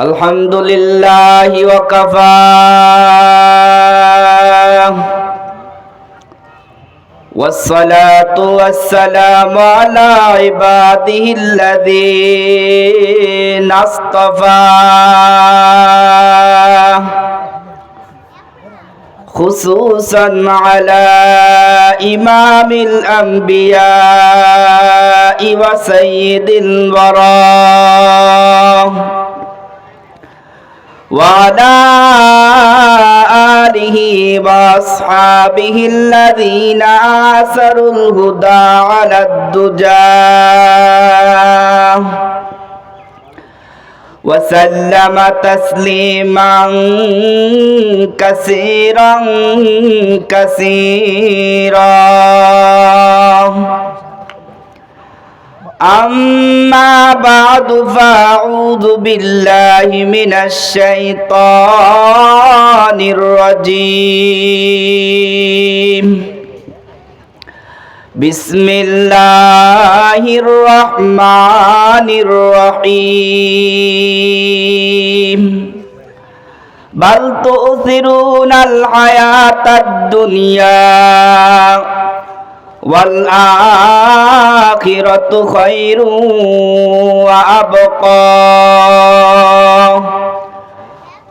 الحمد لله وكفى. والصلاة والسلام على عباده الذين اصطفى. خصوصا على إمام الأنبياء وسيد الورى. وعلى آله وأصحابه الذين آثروا الهدى على الدجى وسلم تسليما كثيرا كثيرا بعد فأعوذ بالله من الشيطان الرجيم بسم الله الرحمن الرحيم بل تؤثرون الحياة الدنيا والآخرة خير وأبقى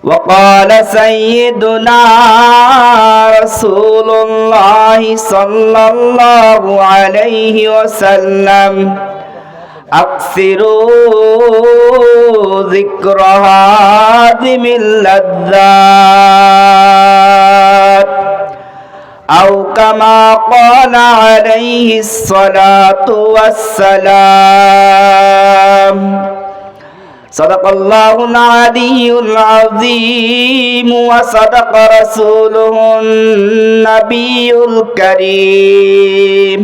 وقال سيدنا رسول الله صلى الله عليه وسلم أكثروا ذكر هادم اللذات كما قال عليه الصلاة والسلام. صدق الله العلي العظيم وصدق رسوله النبي الكريم.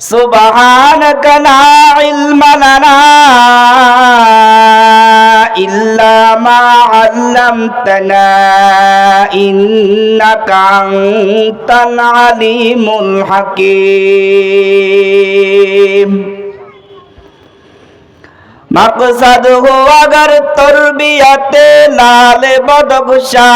سبحانك لا علم لنا إلا ما علمتنا إنك أنت العليم الحكيم مقصد ہو اگر تربیت لال بدگشا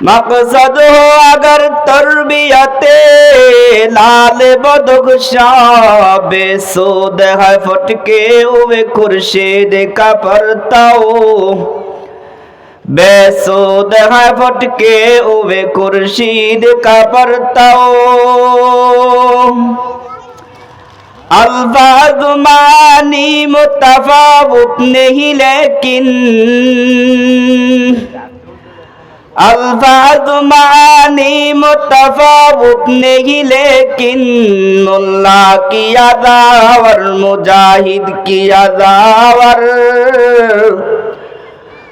مقصد ہو اگر تربیت لال بدغ بے سود ہے فٹکے ہوئے خورشید کا پرتاؤ بے سود ہے فٹکے ہوئے خورشید کا پرتاؤ الفاظ معنی متفاوت نہیں لیکن الفاظ معانی متفاوت نہیں لیکن اللہ کی ادا ور مجاہد کی ادا ور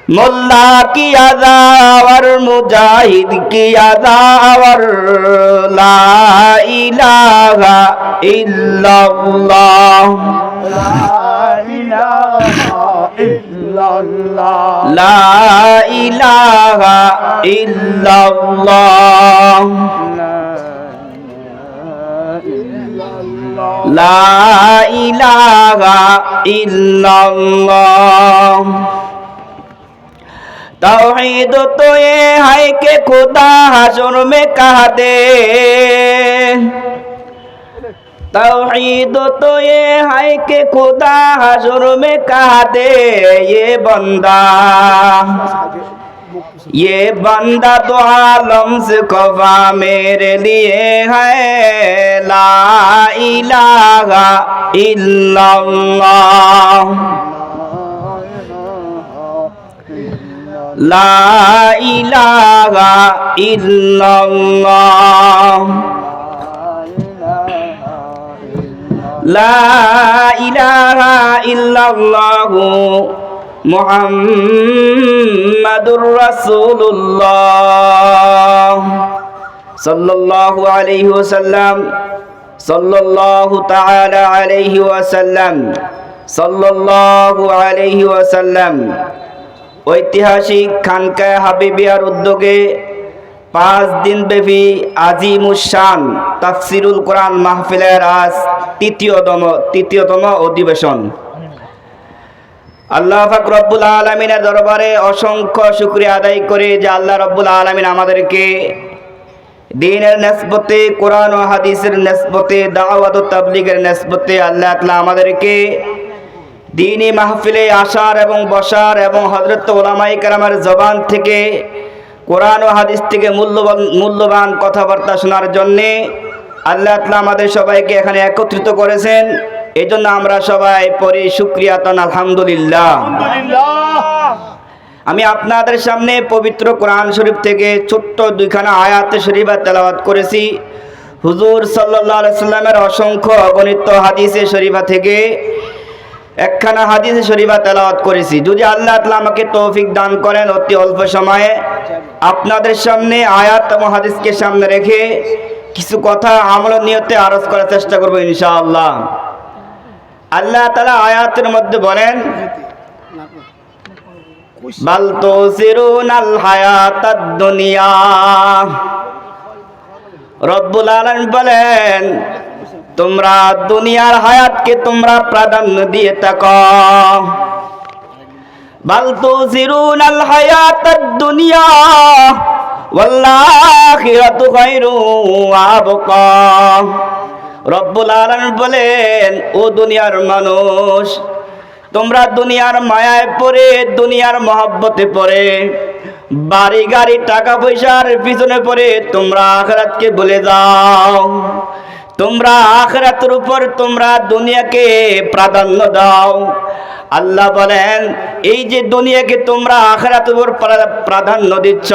মোল্লা কি আদাওয়ার মুজাহিদ কি আদাওয়ার লা ইলাহা ইল্লাল্লাহ লা ইলাহা ইল্লাল্লাহ لا إله إلا الله لا إله إلا الله توحید تو یہ ہے کہ خدا حضور میں کہہ دے तोहीद तो ये है कि खुदा हजर में कह दे ये बंदा ये बंदा तो आलम से कवा मेरे लिए है ला इलाहा इल्लल्लाह ला ইলাহা ইল্লাল্লাহ লা ইলাহা ইল্লাল্লাহু মুহাম্মাদুর রাসূলুল্লাহ। সাল্লাল্লাহু আলাইহি ওয়াসাল্লাম, সাল্লাল্লাহু তাআলা আলাইহি ওয়াসাল্লাম, সাল্লাল্লাহু ঐতিহাসিক খানকায় হাবিবিয়ার উদ্যোগে পাঁচ দিন ব্যাপী আজিমুসান তাফসিরুল কোরআন মাহফিলের আজ তৃতীয়তম তৃতীয়তম অধিবেশন। আল্লাহ পাক রব্বুল আলমিনের দরবারে অসংখ্য শুক্রিয়া আদায় করে যে আল্লাহ রব্বুল আলমিন আমাদেরকে দিনের নেসবতে, কোরআন ও হাদিসের নেসবতে, দাওয়াত তাবলিগের নেসবতে আল্লাহ তাআলা আমাদেরকে দিনী মাহফিলে আসার এবং বসার এবং হজরত ওলামাই কালামের জবান থেকে কোরআন ও হাদিস থেকে মূল্যবান মূল্যবান কথাবার্তা শোনার জন্যে আল্লাহ তাআলা আমাদের সবাইকে এখানে একত্রিত করেছেন। এই জন্য আমরা সবাই পরে শুক্রিয়া তান, আলহামদুলিল্লাহ। আমি আপনাদের সামনে পবিত্র কোরআন শরীফ থেকে ছোট্ট দুইখানা আয়াত শরীফা তেলাওয়াত করেছি। হুজুর সাল্লাহ সাল্লামের অসংখ্য অগণিত হাদিসে শরীফা থেকে একখানা হাদিস শরীফা তেলাওয়াত করেছি। যদি আল্লাহ তালা আমাকে তৌফিক দান করেন অতি অল্প সময়ে, আপনাদের সামনে আয়াত এবং হাদিসকে সামনে রেখে কিছু কথা আমল নিয়তে আরজ করার চেষ্টা করব ইনশাআল্লাহ। আল্লাহ তালা আয়াতের মধ্যে বলেন, বাল তুসিরুনাল হায়াতাদ দুনিয়া। রব্বুল আলামিন বলেন তোমরা দুনিয়ার হায়াতকে তোমরা প্রাধান্য দিয়ে থাকো। বাল তুসিরুনাল হায়াতাদ দুনিয়া ওয়াল্লাখিরাতু খায়রু আবকা। রব্বুল আলামিন বলেন, ও দুনিয়ার মানুষ, তোমরা দুনিয়ার মায়ায় পড়ে, দুনিয়ার মহব্বতে পড়ে বাড়ি গাড়ি টাকা পয়সার পিছনে পড়ে, তোমরা আখরাতকে ভুলে যাও। তোমরা আখরাতের উপর তোমরা দুনিয়াকে প্রাধান্য দাও। আল্লাহ বলেন, এই যে দুনিয়াকে তোমরা আখরাতের উপর প্রা- প্রাধান্য দিচ্ছ,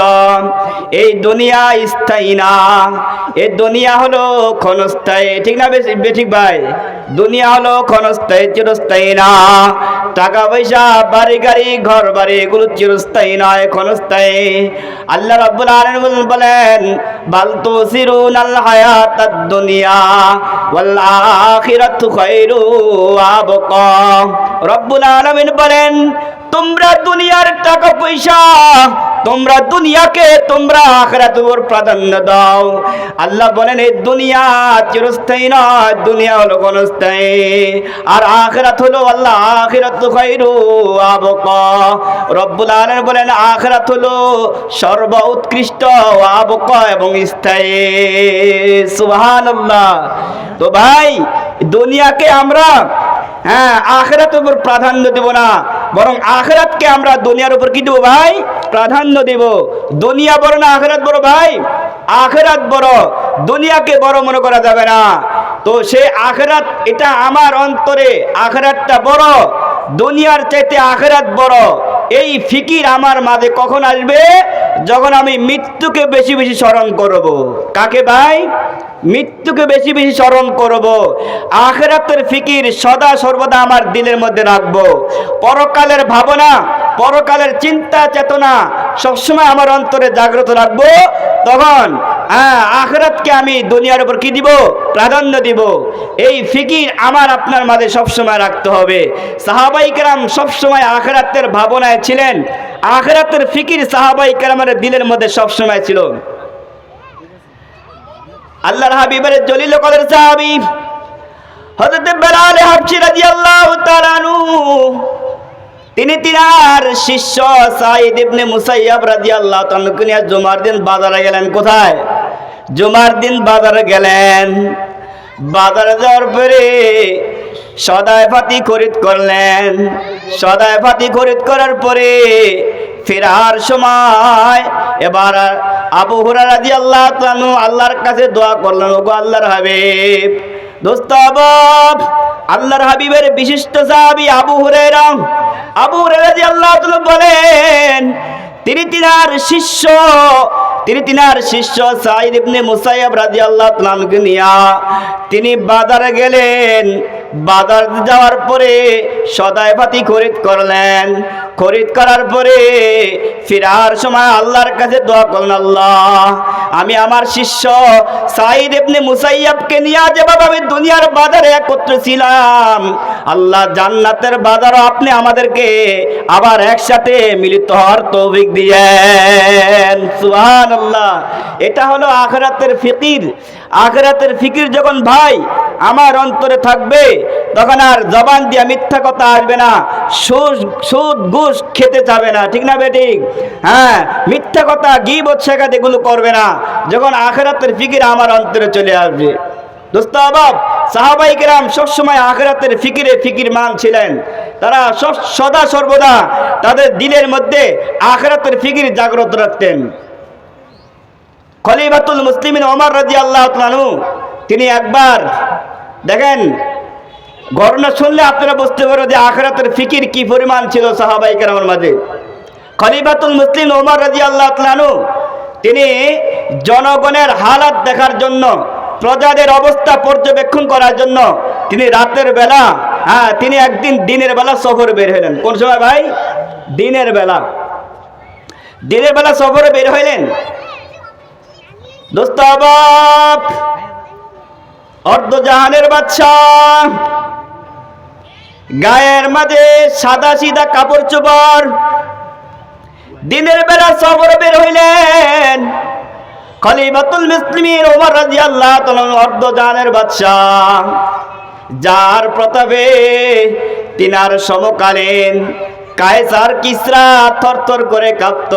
এই দুনিয়া স্থায়ী না। এ দুনিয়া হলো ক্ষণস্থায়ী। ঠিক না বেশি ঠিক ভাই? দুনিয়া হলো ক্ষণস্থায়ী, চিরস্থায়ী না। টাকা পয়সা, বাড়ি, গাড়ি, ঘর, বাড়ি, এগুলো চিরস্থায়ী নয়, ক্ষণস্থায়ী। আল্লাহ রাব্বুল আলামিন বলেন, বাল তুসিরুন আল হায়াত দুনিয়া ওয়াল আখিরাতু খায়রু ওয়া আবকা। রব্বুল আলামিন বলেন তোমরা দুনিয়ার টাকা পয়সা তোমরা দুনিয়াকে, তোমরা আখরাত উপর প্রাধান্য দাও। আল্লাহ বলেন, এই দুনিয়া চিরস্থায়ী নয়, দুনিয়া হলো ক্ষণস্থায়ী। আর আখরাত হলো আল্লাহ, আখিরাত তো খাইরু আবকা। রব্বুল আলামিন বলেন, আখরাত হলো সর্ব উৎকৃষ্ট আবকা এবং স্থায়ী। সুবহানাল্লাহ। তো ভাই, দুনিয়াকে আমরা হ্যাঁ আখেরাতের উপর প্রাধান্য দেব না। বরং আখরাতকে আমরা দুনিয়ার উপর কি দেবো ভাই? প্রাধান্য দেব। দুনিয়া বড় না আখরাত বড় ভাই? আখরাত বড়। দুনিয়াকে বড় মনে করা যাবে না। তো সে আখেরাত, এটা আমার অন্তরে আখেরাতটা বড়। দুনিয়ার চাইতে আখেরাত বড়। এই ফিকির আমার মাঝে কখন আসবে? যখন আমি মৃত্যুকে বেশি বেশি স্মরণ করব। কাকে ভাই? মৃত্যুকে বেশি বেশি স্মরণ করব। আখেরাতের ফিকির সদা সর্বদা আমার দিলের মধ্যে রাখব। পরকালের ভাবনা, পরকালের চিন্তা, চেতনা সবসময় আমার অন্তরে জাগ্রত রাখব। তখন হ্যাঁ আখেরাতকে আমি দুনিয়ার উপর কি দিব? প্রাধান্য দিব। এই ফিকির আমার আপনার মাঝে সবসময় রাখতে হবে। সাহাবাই কেরাম সবসময় আখরাতের ভাবনায় ছিলেন। আখরাতের ফিকির সাহাবাই কেরামের দিলের মধ্যে সবসময় ছিল। আল্লাহর হাবিবের জলিল কদর সাহাবি হযরত বেলাল হাবশি রাদিয়াল্লাহু তাআলা আনহু, তিনি তিনার শিষ্য সাইদ ইবনে মুসাইয়াব রাদিয়াল্লাহু তাআলা নিয়ে জুমার দিন বাজারে গেলেন কোথায়? জুমার দিন বাজারে গেলেন। বাজারে যাওয়ার পরে সদায় ফাতি খরিদ করলেন। সদায় ফাতি খরিদ করার পরে ফেরার সময় এবার আবু হুরা রাজি আল্লাহ আল্লাহর কাছে দোয়া করলেন, ওগো আল্লাহর হাবিব, দোস্ত আবাব, আল্লাহর হাবিবের বিশিষ্ট সাহাবী আবু হুরায়রা আবু হুরায়রা রাজি আল্লাহ বলেন, তিনি তিনার শিষ্য, তিনি তিনার শিষ্য সাইদ ইবনে মুসাইয়াব রাদিয়াল্লাহু তাআলাকে নিয়া। তিনি বাজারে গেলেন বাজার যাওয়ার পরে সদায় পাতি খরিদ করলেন। খরিদ করার পরে ফিরার সময় আল্লাহর কাছে দোয়া করলেন, আল্লাহ, আমি আমার শিষ্য সাইদ ইবনে মুসাইয়াবকে নিয়ে যেভাবে আমি দুনিয়ার বাজারে একত্রে ছিলাম, আল্লাহ জান্নাতের বাজারও আপনি আমাদেরকে আবার একসাথে মিলিত হওয়ার তৌফিক দিয়েন। সুবহানাল্লাহ। এটা হলো আখরাতের ফিকির। আখরাতের ফিকির যখন ভাই আমার অন্তরে থাকবে তখন আর জবান দিয়ে মিথ্যা কথা আসবে না। সুদ সুদ, ঘুষ খেতে চাবে না, ঠিক না বেঠিক হ্যাঁ মিথ্যা কথা গিবত শেখাতে এগুলো করবে না। যখন আখরাতের ফিকির আমার অন্তরে চলে আসবে। দোস্ত আবাব, সাহাবাই কেরাম সবসময় আখরাতের ফিকিরে ফিকির মান ছিলেন তারা সব সদা সর্বদা তাদের দিলের মধ্যে আখরাতের ফিকির জাগ্রত রাখতেন। খলিফাতুল মুসলিমিন ওমর রাজি আল্লাহ তিনি একবার দেখেন ঘটনা শুনলে আপনারা বুঝতে পারো যে আখরাতের ফিকির কি পরিমাণ ছিল সাহাবাই কেরামের মাঝে। খলিফাতুল মুসলিম ওমর রাজি আল্লাহ তিনি জনগণের হালাত দেখার জন্য, প্রজাদের অবস্থা পর্যবেক্ষণ করার জন্য তিনি রাতের বেলা হ্যাঁ তিনি একদিন দিনের বেলা সফর বের হলেন কোন সময় ভাই? দিনের বেলা। দিনের বেলা সফরে বের হইলেন। অর্ধ জাহানের বাচ্চা গায়ের মাঝে সাদা সিদা কাপড় চোপড়। দিনের বেলা সফরে বের হইলেন খলিফাতুল মুসলিমিন ওমর রাদিয়াল্লাহু তাআলা অর্ধ জাহানের বাদশা যার প্রতাপে তিনার সমকালীন কায়সার কিসরা থরথর করে কাঁপত।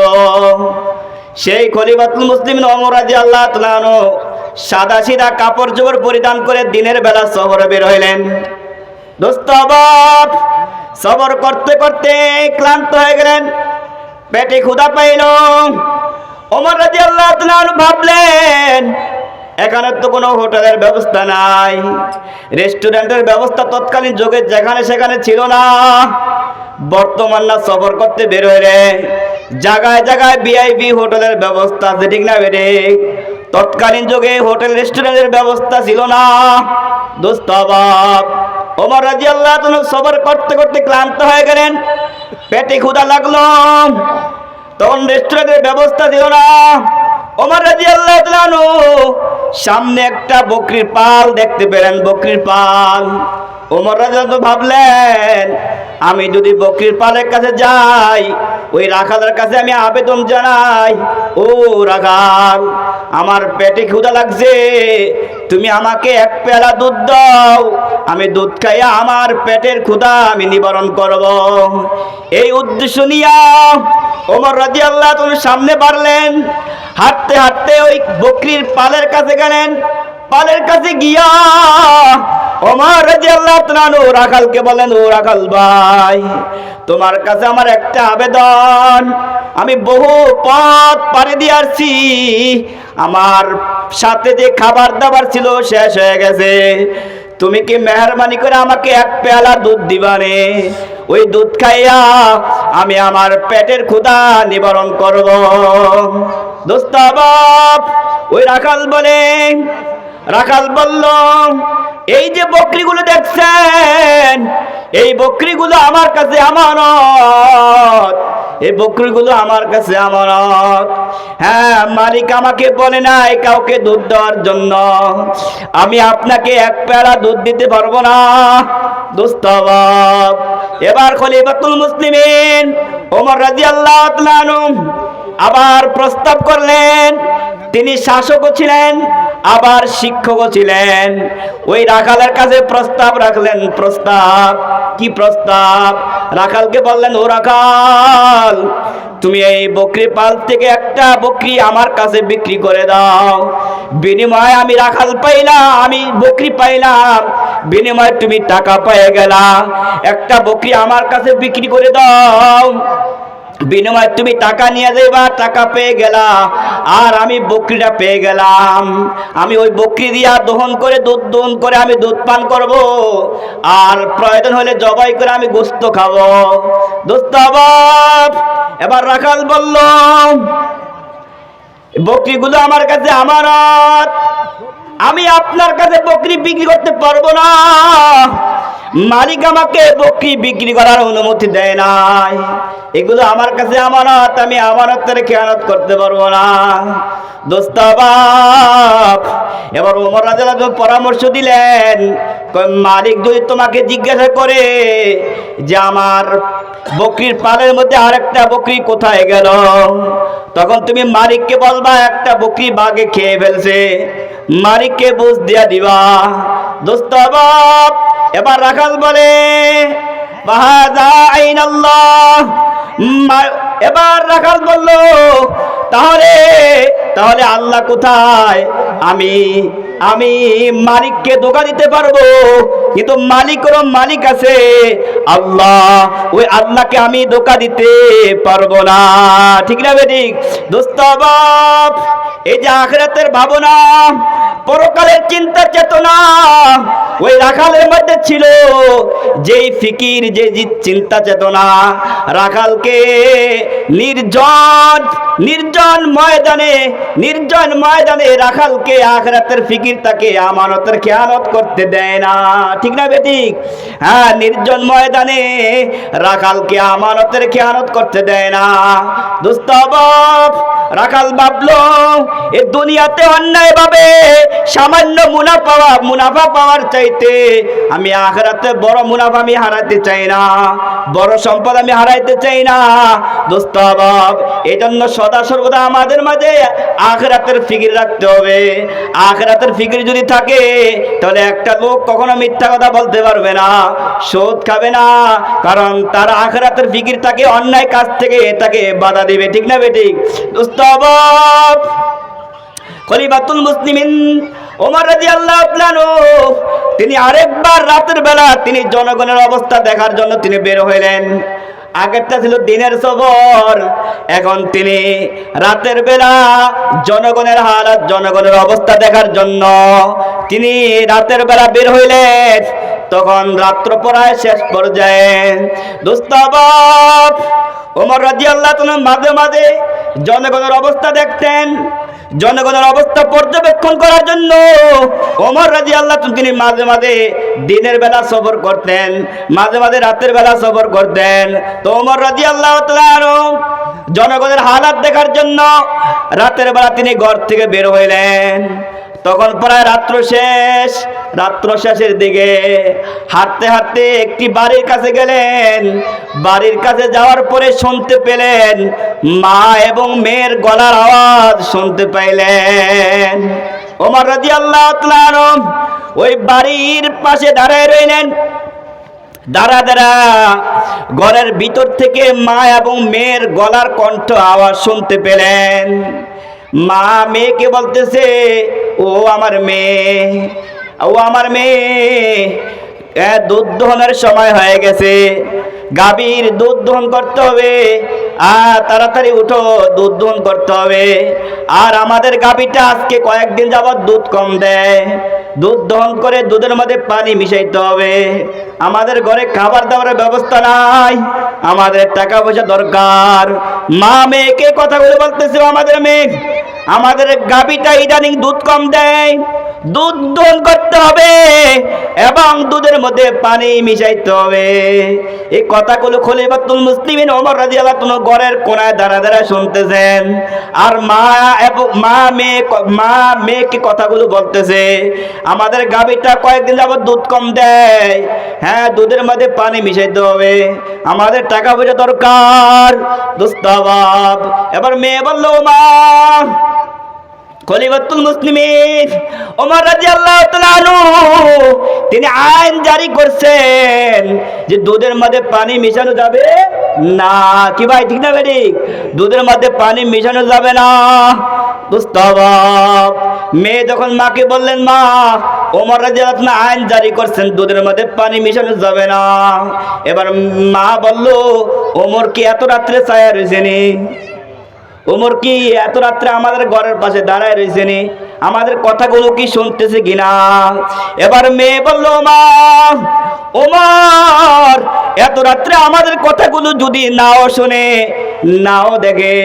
সেই খলিফাতুল মুসলিম ওমর রাদিয়াল্লাহু তাআলা সাদা সিদা কাপড় চোপড় পরিধান করে দিনের বেলা শহরে বের হইলেন। দোস্ত বাপ, সবর করতে করতে ক্লান্ত হয়ে গেলেন। পেটে ক্ষুধা পাইল। ওমর রাজি আল্লাহ ভাবলেন, এখানে তো কোনো হোটেলের ব্যবস্থা নাই। রেস্টুরেন্টের ব্যবস্থা তৎকালীন যুগে যেখানে সেখানে ছিল না। বর্তমান না সফর করতে বের হইলে জায়গায় জায়গায় ভিআইপি হোটেলের ব্যবস্থা আছে, ঠিক না বেরে তৎকালীন যুগে হোটেল রেস্টুরেন্টের ব্যবস্থা ছিল না। দোস্ত বাপ ওমর রাজি আল্লাহ সবর করতে করতে ক্লান্ত হয়ে গেলেন। পেটে ক্ষুদা লাগল। তখন রেস্টুরেন্টের ব্যবস্থা দিল না। ওমর রাজি আল্লাহ সামনে একটা বকরির পাল দেখতে পেলেন, বকরির পাল। ওমর রাজা তো ভাবলেন, আমি যদি বকরির পালের কাছে যাই, ওই রাখালের কাছে আমি আবেদন জানাই। ও রাখাল, আমার পেটে ক্ষুধা লাগছে, তুমি আমাকে এক পেলা দুধ দাও, আমি দুধ খাইয়া আমার পেটের ক্ষুধা আমি নিবারণ করব। এই উদ্দেশ্য নিয়া ওমর রাজি আল্লাহ তুমি সামনে বাড়লেন, হাঁটতে হাঁটতে ওই বকরির পালের কাছে গেলেন। পালের কাছে গিয়া ওমর রাজি আল্লাহ তাআলা রাখালকে বলেন, ও রাখাল ভাই, তোমার কাছে আমার একটা আবেদন। আমি বহু পথ পাড়ি দিয়ে আসছি। আমার সাথে যে খাবার দাবার ছিল শেষ হয়ে গেছে। তুমি কি মেহরবানি করে আমাকে এক পেয়ালা দুধ দিবানে ওই দুধ খাইয়া আমি আমার পেটের ক্ষুধা নিবারণ করব। দোস্ত বাপ ওই রাখাল বলে রাখাল বলল এই যে বকরিগুলো দেখছেন, এই বকরিগুলো আমার কাছে আমানত, এই বকরিগুলো আমার কাছে আমানত। হ্যাঁ মালিক আমাকে বলে নাই কাউকে দুধ দেওয়ার জন্য। আমি আপনাকে এক পেড়া দুধ দিতে পারব না দোস্ত এবার খলিফাতুল মুসলিমিন ওমর রাদিয়াল্লাহু তাআলা আবার প্রস্তাব করলেন। তিনি শাসকও ছিলেন, আবার শিক্ষকও ছিলেন। ওই রাখালের কাছে প্রস্তাব রাখলেন, প্রস্তাব, কি প্রস্তাব? রাখালকে বললেন, ও রাখাল, তুমি এই বকরি পাল থেকে একটা বকরি আমার কাছে বিক্রি করে দাও। বিনিময়ে আমি রাখাল পাইলাম, আমি বকরি পাইলাম। বিনিময়ে তুমি টাকা পেয়ে গেলা একটা বকরি আমার কাছে বিক্রি করে দাও। বিনিময়ে তুমি টাকা নিয়ে যাইবা, টাকা পেয়ে গেলা। আর আমি বকরিটা পেয়ে গেলাম। আমি ওই বকরি দিয়া দহন করে, দুধ দহন করে আমি দুধ পান করব। আর প্রয়োজন হলে জবাই করে আমি গোস্ত খাব। দোস্ত এবার রাখাল বলল, বকরিগুলো আমার কাছে আমানত আমি আপনার কাছে বকরি বিক্রি করতে পারব না। মালিক আমাকে বকরি বিক্রি করার অনুমতি দেয় নাই। এগুলো আমার কাছে আমানত, আমি আমানতের খেয়ানত করতে পারব না। দোস্ত বাপ, এবার ওমর রাজা পরামর্শ দিলেন মালিক যদি তোমাকে জিজ্ঞাসা করে যে আমার বকরির পালের মধ্যে আরেকটা বকরি কোথায় গেল, তখন তুমি মালিককে বলবা, একটা বকরি বাগে খেয়ে ফেলছে। মালিককে বুঝ দিয়া দিবা। দোস্ত এবার রাখাল বলে এবার রাখাল বলল, তাহলে তাহলে আল্লাহ কোথায়? আমি আমি মালিককে ধোকা দিতে পারব, কিন্তু মালিকেরও মালিক আছে। আল্লাহ, ওই আল্লাহকে আমি ধোকা দিতে পারব না। ঠিক না বেঠিক দোস্ত এই যে আখরাতের ভাবনা, পরকালের চিন্তা চেতনা, ওই রাখালের মধ্যে ছিল যেই ফিকির যে চিন্তা চেতনা। রাখালকে নির্জন নির্জন ময়দানে নির্জন ময়দানে রাখালকে আখরাতের ফিকির তাকে আমানতের খেয়ালত করতে দেয় না। ঠিক না বেঠিক হ্যাঁ নির্জন ময়দানে রাখালকে আমানতের খেয়ানত করতে দেয় না। দুস্তবাব রাখাল ভাবলো, এ দুনিয়াতে অন্যায় ভাবে সামান্য মুনাফা মুনাফা পাওয়ার চাইতে আমি আখরাতে বড় মুনাফা আমি হারাতে চাই না। বড় সম্পদ আমি হারাইতে চাই না। দোস্ত বাপ এই জন্য সদা সর্বদা আমাদের মাঝে আখরাতের ফিকির রাখতে হবে। আখরাতের ফিকির যদি থাকে, তাহলে একটা লোক কখনো মিথ্যা কথা বলতে পারবে না শোধ খাবে না, কারণ তার আখরাতের ফিকির তাকে অন্যায় কাজ থেকে তাকে বাধা দিবে। ঠিক না বেঠিক? খলিফাতুল মুসলিমিন ওমর রাদিয়াল্লাহু আল্লাহ তিনি আরেকবার রাতের বেলা তিনি জনগণের অবস্থা দেখার জন্য তিনি বের হইলেন। আগেরটা ছিল দিনের সবর এখন তিনি রাতের বেলা জনগণের হালাত, জনগণের অবস্থা দেখার জন্য তিনি রাতের বেলা বের হইলেন। তখন রাত্র পড়ায় শেষ পর্যায়ে দোস্তাবাব ওমর রাদিয়াল্লাহু তাআলা মাঝে মাঝে জনগণের অবস্থা দেখতেন। জনগণের অবস্থা পর্যবেক্ষণ করার জন্য ওমর রাজি আল্লাহ তিনি মাঝে মাঝে দিনের বেলা সফর করতেন, মাঝে মাঝে রাতের বেলা সফর করতেন। তো ওমর রাজি আল্লাহ জনগণের হালাত দেখার জন্য রাতের বেলা তিনি ঘর থেকে বের হইলেন। তখন প্রায় রাত্র শেষ। রাত্র শেষের দিকে হাঁটতে হাঁটতে একটি বাড়ির কাছে গেলেন। বাড়ির কাছে যাওয়ার পরে শুনতে পেলেন মা এবং মেয়ের গলার আওয়াজ শুনতে পাইলেন। ওমর রাজি আল্লাহ ওই বাড়ির পাশে দাঁড়ায় রইলেন। দাঁড়া দাঁড়া। ঘরের ভিতর থেকে মা এবং মেয়ের গলার কণ্ঠ আওয়াজ শুনতে পেলেন। মা মেয়েকে বলতেছে, ও আমার মেয়ে, ও আমার মেয়ে দুধ দোহনের সময় হয়ে গেছে, গাভীর দুধ দোহন করতে হবে, আর তাড়াতাড়ি উঠো, দুধ দোহন করতে হবে, আর আমাদের গাভীটা আজকে কয়েকদিন যাবত দুধ কম দেয়। দুধ দহন করে দুধের মধ্যে পানি মিশাইতে হবে। আমাদের ঘরে খাবার দাবারের ব্যবস্থা নাই। আমাদের টাকা পয়সা দরকার। মা মেয়েকে কথাগুলো বলতেছে আমাদের মেয়ে? আমাদের গাভীটা ইদানিং দুধ কম দেয়। দুধ দহন করতে হবে এবং দুধের মধ্যে পানি মিশাইতে হবে। এই কথাগুলো খলিফাতুল মুসলিমিন ওমর রাদিয়াল্লাহু তাআলা ঘরের কোনায় দাঁড়া দাঁড়া শুনতেছেন। আর মা এবং মা মেয়ে মা মেয়েকে কথাগুলো বলতেছে। আমাদের গাভীটা কয়েকদিন যাবত দুধ কম দেয়। হ্যাঁ দুধের মধ্যে পানি মিশাইতে হবে। আমাদের টাকা পয়সা দরকার। দুস্তাবাব। এবার মেয়ে বলল মা খলিফাতুল মুসলিমিন ওমর রাদিয়াল্লাহু তাআলা তিনি আইন জারি করছেন যে দুধের মধ্যে পানি মিশানো যাবে না। কি ভাই, ঠিক না বেটি দুধের মধ্যে পানি মিশানো যাবে না। দুস্তাবাব মেয়ে যখন মাকে বললেন, মা, ওমর তাআলা আইন জারি করছেন, দুধের মধ্যে পানি মিশানো যাবে না। এবার মা বলল, ওমর কি এত রাত্রে ছায়া রয়েছে ওমর কি এত রাত্রে আমাদের ঘরের পাশে দাঁড়ায় রয়েছে নি? আমাদের কথাগুলো কি শুনতেছে কিনা? এবার মেয়ে বলল মা ওমর এত রাত্রে আমাদের কথাগুলো যদি নাও শোনে নাও দেখে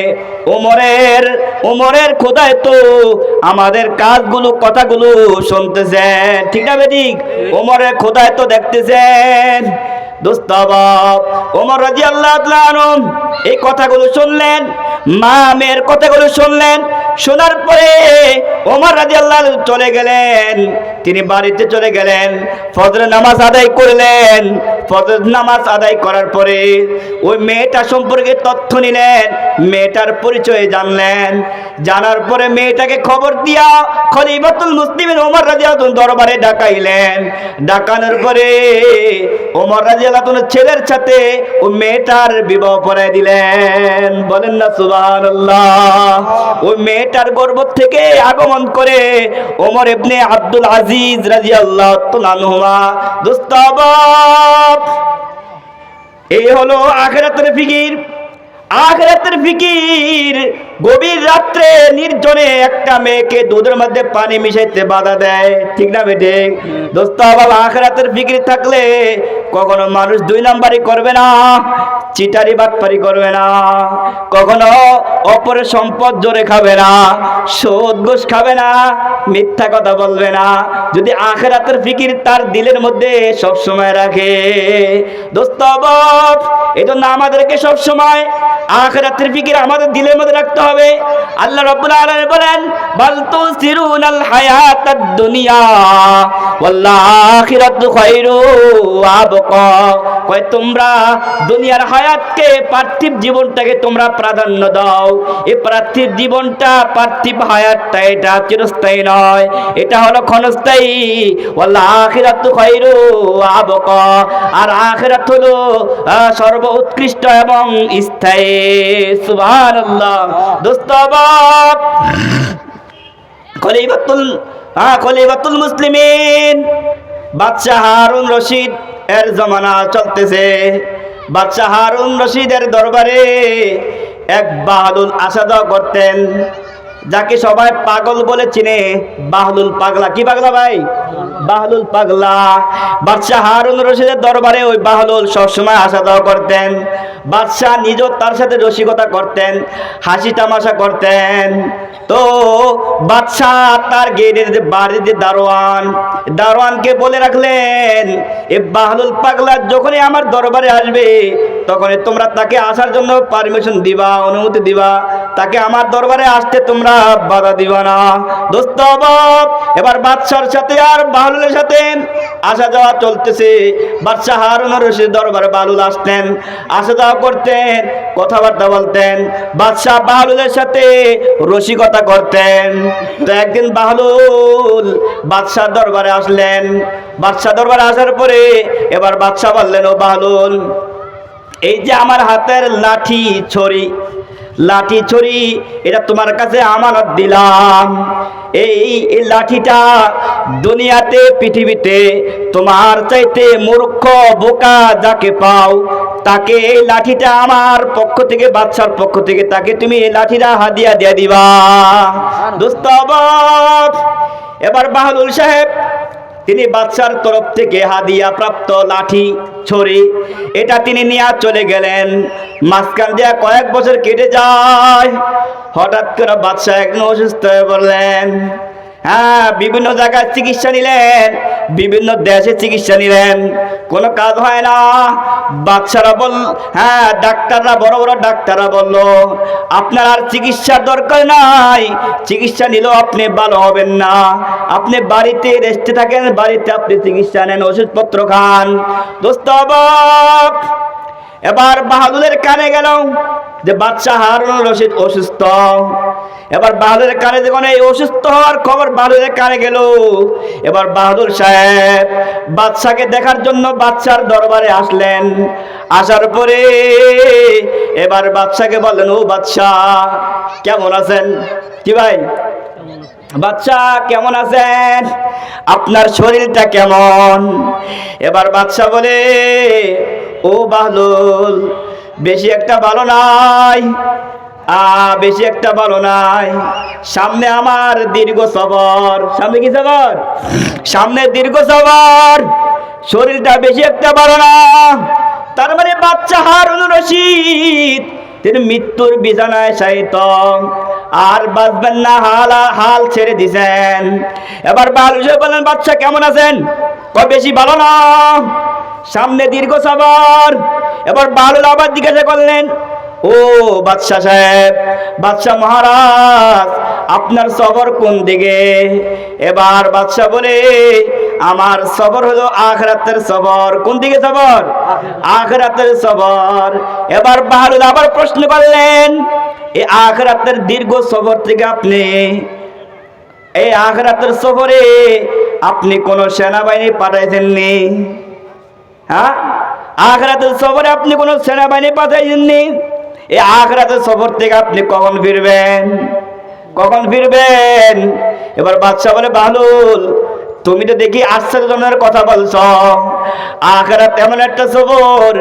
ওমরের ওমরের খোদায় তো আমাদের কাজগুলো কথাগুলো শুনতেছেন ঠিক না বেদিক? ওমরের খোদায় তো দেখতেছেন রাজি এই কথাগুলো শুনলেন মা মেয়ের কথাগুলো শুনলেন, শোনার পরে ওমর রাজি আল্লাহ চলে গেলেন, তিনি বাড়িতে চলে গেলেন ফজর নামাজ আদায় করলেন। ফজর নামাজ আদায় করার পরে ওই মেয়েটা সম্পর্কে তথ্য নিলেন, মেয়েটার পরিচয় জানলেন। জানার পরে মেয়েটাকে খবর দিয়া খলিফাতুল মুসলিমের ওমর রাজিয়াতুল দরবারে ডাকাইলেন। ডাকানোর পরে ওমর রাজিয়াতুল ছেলের সাথে ও মেয়েটার বিবাহ পড়ায় দিলেন। বলেন না, সুবহানাল্লাহ। ওই মেয়েটার গর্ভ থেকে আগমন করে ওমর ইবনে আব্দুল আজিজ রাজিয়াল্লাহু তাআলা দোস্তাবাব এই হলো আখেরাতের ফিকির। আখেরাতের ফিকির গভীর রাত্রে নির্জনে একটা মেয়েকে দুধের মধ্যে পানি মিশাইতে বাধা দেয়। ঠিক না বেটে? দোস্ত বাবা আখেরাতের ফিকির থাকলে কখনো মানুষ দুই নাম্বারই করবে না, চিটারি বাটপারি করবে না। কখনো অপরের সম্পদ জোরে খাবে না, সোদ ঘুষ খাবে না, মিথ্যা কথা বলবে না। যদি আখেরাতের ফিকির তার দিলের মধ্যে সব সময় রাখে। দোস্ত এই জন্য আমাদেরকে সব সময় আখেরাতের ফিকির আমাদের দিলের মধ্যে রাখতে হবে আল্লাহ রাব্বুল আলামিন বলেন বাল তুসিরুনাল হায়াতাদ দুনিয়া ওয়াল আখিরাতু খায়রু ওয়া আবকা। কয়, তোমরা দুনিয়ার হায়াতকে পার্থিব জীবনটাকে তোমরা প্রাধান্য দাও। এই পার্থিব জীবনটা, পার্থিব হায়াতটা এটা চিরস্থায়ী নয়। এটা হলো ক্ষণস্থায়ী। ওয়াল আখিরাতু ওয়া আবকা। আর আখিরাত হলো সর্ব উৎকৃষ্ট এবং স্থায়ী। সুবহানাল্লাহ। দোস্তাবাব খলিফাতুল হ্যাঁ খলিফাতুল মুসলিমিন। বাদশাহ হারুন রশিদ। এর জমানা চলতেছে। বাদশাহ হারুন রশিদের দরবারে এক বাহাদুল আসাদ করতেন, যাকে সবাই পাগল বলে চিনে। বাহলুল পাগলা, কি পাগলা ভাই? বাহলুল পাগলা। বাদশাহ হারুন রশিদের দরবারে ওই বাহলুল সবসময় আসা যাওয়া করতেন। বাদশাহ নিজেও তার সাথে রসিকতা করতেন, হাসি তামাশা করতেন। তো বাদশাহ তার গেটের বাড়ির যে দারোয়ান, দারোয়ানকে বলে রাখলেন, এ বাহলুল পাগলা, যখনই আমার দরবারে আসবে, তখনই তোমরা তাকে আসার জন্য পারমিশন দিবা, অনুমতি দিবা। তাকে আমার দরবারে আসতে তোমরা বাধা দিবা না। দোস্ত এবার বাদশার সাথে আর বাহলুলের সাথে আসা যাওয়া চলতেছে। বাদশাহ হারুন রশিদ দরবারে বাহলুল আসতেন আসা যাওয়া করতেন, কথাবার্তা বলতেন। বাদশাহ বাহলুলের সাথে রসিকতা করতেন। তো একদিন বাহলুল বাদশাহ দরবারে আসলেন। বাদশাহ দরবারে আসার পরে এবার বাদশাহ বললেন, ও বাহলুল এই যে আমার হাতের লাঠি ছড়ি লাঠি ছড়ি এটা তোমার কাছে আমানত দিলাম। এই লাঠিটা দুনিয়াতে, পৃথিবীতে তোমার চাইতে মূর্খ, বোকা যাকে পাও তাকে এই লাঠিটা আমার পক্ষ থেকে বাচ্চার পক্ষ থেকে তাকে তুমি এই লাঠিটা হাদিয়া দিয়ে দিবা। দোস্ত এবার বাহলুল সাহেব তিনি বাদশার তরফ থেকে হাদিয়া প্রাপ্ত লাঠি ছড়ি এটা তিনি নিয়ে চলে গেলেন। মাঝখান দিয়ে কয়েক বছর কেটে যায়। হঠাৎ করে বাদশাহ একদিন অসুস্থ হয়ে পড়লেন। হ্যাঁ বিভিন্ন জায়গায় চিকিৎসা নিলেন, বিভিন্ন দেশে চিকিৎসা নিলেন। কোনো কাজ হয় না। বাচ্চারা বল হ্যাঁ ডাক্তাররা, বড় বড় ডাক্তাররা বলল, আপনার আর চিকিৎসার দরকার নাই। চিকিৎসা নিলেও আপনি ভালো হবেন না। আপনি বাড়িতে রেস্টে থাকেন, বাড়িতে আপনি চিকিৎসা নেন, ওষুধপত্র খান। দোস্ত এবার বাহাদুরের কানে গেল যে বাচ্চা হারুন রশিদ অসুস্থ। এবার বাহাদুরের কানে যখন এই অসুস্থ হওয়ার খবর বাহাদুরের কানে গেল। এবার বাহাদুর সাহেব বাদশাকে দেখার জন্য বাচ্চার দরবারে আসলেন। আসার পরে এবার বাদশাকে বললেন, ও বাদশা, কেমন আছেন? কি ভাই? বাচ্চা কেমন আছেন? আপনার শরীরটা কেমন? এবার বাচ্চা বলে, ও বাহলুল বেশি একটা ভালো নাই। বেশি একটা ভালো নাই। সামনে আমার দীর্ঘ সবর। সামনে কি সবর? সামনে দীর্ঘ সবর। শরীরটা বেশি একটা ভালো না। তার মানে বাচ্চা হারুন রশিদ, তিনি মৃত্যুর বিছানায় শায়িত। আর বাঁচবেন না, হাল হাল ছেড়ে দিছেন। এবার বাল বলেন বাচ্চা কেমন আছেন? কয়, বেশি ভালো না। সামনে দীর্ঘ সবর। এবার বালুল আবার জিজ্ঞাসা করলেন ও বাদশাহ সাহেব, বাদশাহ মহারাজ, আপনার সবর কোন দিকে? এবার বাদশাহ বলে, আমার সবর হলো আখরাতের সবর। কোন দিকে সবর? আখরাতের সবর। এবার বাহারুল আবার প্রশ্ন করলেন, এই আখরাতের দীর্ঘ সফর থেকে আপনি, এই আখরাতের সফরে আপনি কোন সেনাবাহিনী পাঠাইছেননি? হ্যাঁ? আখরাতের সফরে আপনি কোন সেনাবাহিনী পাঠাইছেননি? এই আখরাতের সফর থেকে আপনি কখন ফিরবেন? কখন ফিরবেন? এবার বাদশাহ বলে বাহলুল তুমি তো দেখি আশ্চর্যজনের কথা বলছ। আখরাত এমন একটা সবর,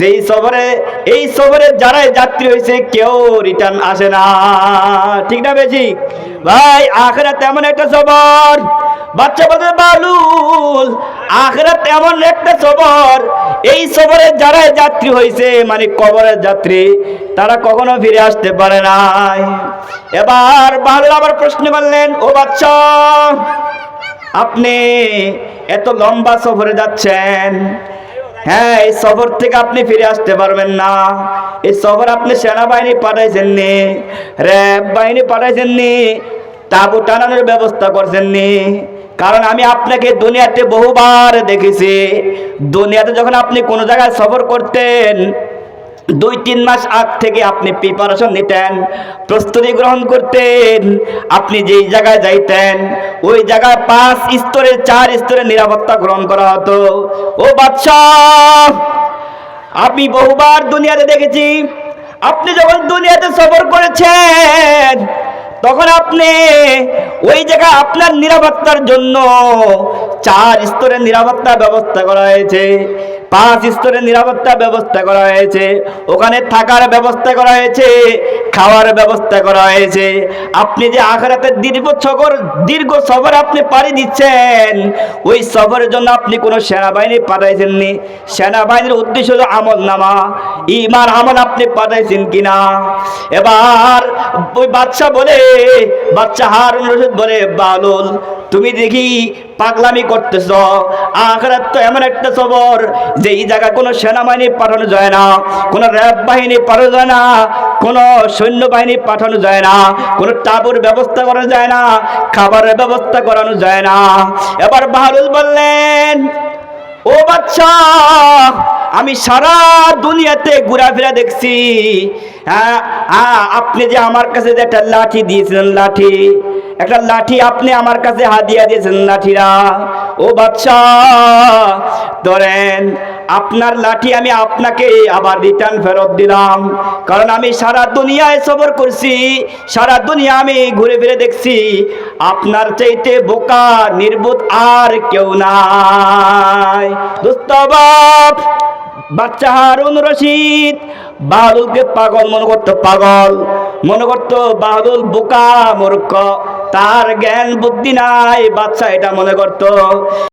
যেই সবরে, এই সফরে যারাই যাত্রী হয়েছে কেউ রিটার্ন আসে না। ঠিক না বেশি ভাই, আখরাত এমন একটা সবর, বাচ্চা বলতে বালুল, আখরাত এমন একটা সবর, এই সফরে যারাই যাত্রী হয়েছে মানে কবরের যাত্রী, তারা কখনো ফিরে আসতে পারে নাই। এবার বালুল আবার প্রশ্ন করলেন, ও বাচ্চা আপনি এত লম্বা সফরে যাচ্ছেন। হ্যাঁ এই সফর থেকে আপনি ফিরে আসতে পারবেন না। এই সফর আপনি সেনাবাহিনী পাঠাইছেননি, র্যাব বাহিনী পাঠাইছেননি, তাবু টানানোর ব্যবস্থা করছেননি। কারণ আমি আপনাকে দুনিয়াতে বহুবার দেখেছি। দুনিয়াতে যখন আপনি কোনো জায়গায় সফর করতেন দুই তিন মাস আগ থেকে আপনি প্রিপারেশন নিতেন, প্রস্তুতি গ্রহণ করতেন, আপনি যেই জায়গায় যাইতেন, ওই জায়গায় পাঁচ স্তরে, চার স্তরের নিরাপত্তা গ্রহণ করা হতো। ও বাদশাহ, আমি বহুবার দুনিয়াতে দেখেছি, আপনি যখন দুনিয়াতে সফর করেছেন, তখন আপনি ওই জায়গায় আপনার নিরাপত্তার জন্য চার স্তরের নিরাপত্তা ব্যবস্থা করা হয়েছে। পাঁচ স্তরের নিরাপত্তা ব্যবস্থা করা হয়েছে। ওখানে থাকার ব্যবস্থা করা হয়েছে, খাওয়ার ব্যবস্থা করা হয়েছে। আপনি যে আখরাতের দীর্ঘ সফর দীর্ঘ সফর আপনি পাড়ি দিচ্ছেন, ওই সফরের জন্য আপনি কোনো সেনাবাহিনী পাঠাইছেননি। সেনাবাহিনীর উদ্দেশ্য হলো আমল নামা। ইমার আমল আপনি পাঠাইছেন কিনা? এবার ওই বাচ্চা বলে বাচ্চা হারুন রশিদ বলে, বালুল, তুমি দেখি পাগলামি করতেছ। আখরাত তো এমন একটা সবর যে এই জায়গায় কোনো সেনাবাহিনী পাঠানো যায় না, কোনো র্যাব বাহিনী পাঠানো যায় না, কোনো সৈন্যবাহিনী পাঠানো যায় না, কোনো টাবুর ব্যবস্থা করা যায় না, খাবারের ব্যবস্থা করানো যায় না। এবার বাহারুল বললেন, ও বাচ্চা আমি সারা দুনিয়াতে ঘোরাফেরা দেখছি। হ্যাঁ হ্যাঁ আপনি যে আমার কাছে যে একটা লাঠি দিয়েছিলেন লাঠি, একটা লাঠি আপনি আমার কাছে হাদিয়া দিয়েছেন লাঠিরা। ও বাচ্চা ধরেন আপনার লাঠি আমি আপনাকে আবার রিটার্ন ফেরত দিলাম। কারণ আমি সারা দুনিয়ায় সফর করছি, সারা দুনিয়া আমি ঘুরে ফিরে দেখছি, আপনার চাইতে বোকা, নির্বোধ আর কেউ নাই। দোস্ত বাপ, বাচ্চা হারুন রশিদ বাহাদুলকে পাগল মনে করতো পাগল, মনে করতো বাহাদুল বোকা মূর্খ, তার জ্ঞান বুদ্ধি নাই, বাচ্চা এটা মনে করতো।